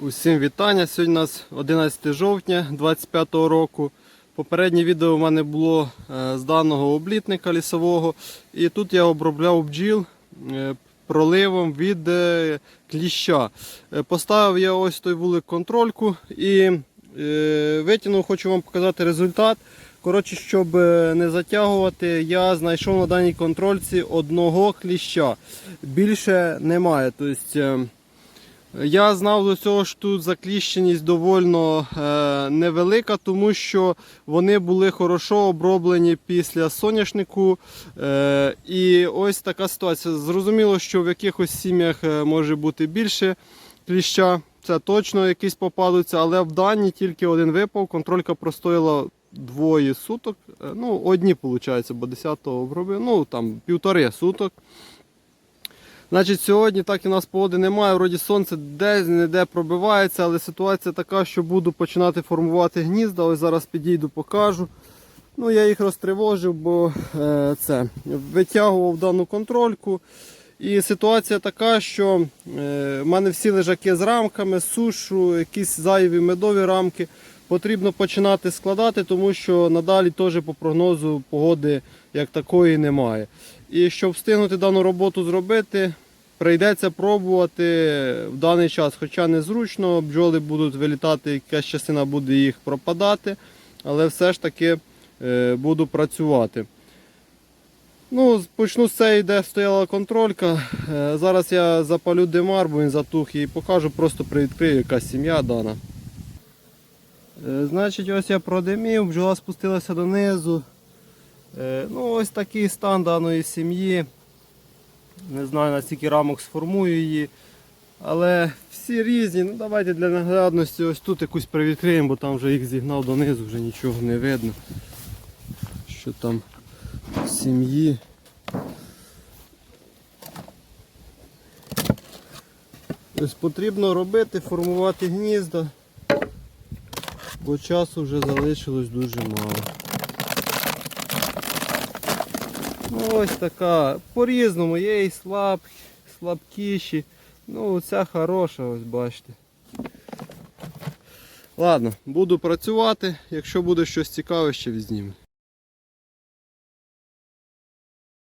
Усім вітання. Сьогодні у нас 11 жовтня 2025 року. Попереднє відео в мене було е, з даного облітника лісового. І тут я обробляв бджіл е, проливом від е, кліща. Е, Поставив я ось той вулик контрольку і е, витягнув, хочу вам показати результат. Коротше, щоб не затягувати, я знайшов на даній контрольці одного кліща. Більше немає. Тобто, я знав до цього, що тут закліщеність довольно е, невелика, тому що вони були хорошо оброблені після соняшнику. Е, і ось така ситуація. Зрозуміло, що в якихось сім'ях е, може бути більше кліща. Це точно якісь попадуться, але в дані тільки один випав. Контролька простояла двоє суток. Ну, одні, виходить, бо 10-го обробив. Ну, там півтори суток. Значить, сьогодні так і нас погоди немає. Вроді сонце десь не де пробивається, але ситуація така, що буду починати формувати гнізда. Ось зараз підійду, покажу. Ну, я їх розтривожив, бо е, це витягував дану контрольку. І ситуація така, що е, в мене всі лежаки з рамками, сушу, якісь зайві медові рамки. Потрібно починати складати, тому що надалі теж по прогнозу погоди як такої немає. І щоб встигнути дану роботу зробити, прийдеться пробувати в даний час, хоча незручно, бджоли будуть вилітати, якась частина буде їх пропадати, але все ж таки е, буду працювати. Ну, почну з цієї, де стояла контролька. Е, Зараз я запалю димар, бо він затух і покажу, просто привідкрию, яка сім'я дана. Е, Значить, ось я продимів, бджола спустилася донизу. Е, Ну, ось такий стан даної сім'ї. Не знаю, наскільки рамок сформую її. Але всі різні. Ну, давайте для наглядності ось тут якусь привідкриємо, бо там вже їх зігнав донизу, вже нічого не видно. Що там сім'ї. Ось потрібно робити, формувати гнізда, бо часу вже залишилось дуже мало. Ну, ось така. По-різному, є і слаб, слабкіші. Ну, ця хороша, ось бачите. Ладно, буду працювати. Якщо буде щось цікаве, ще взніму.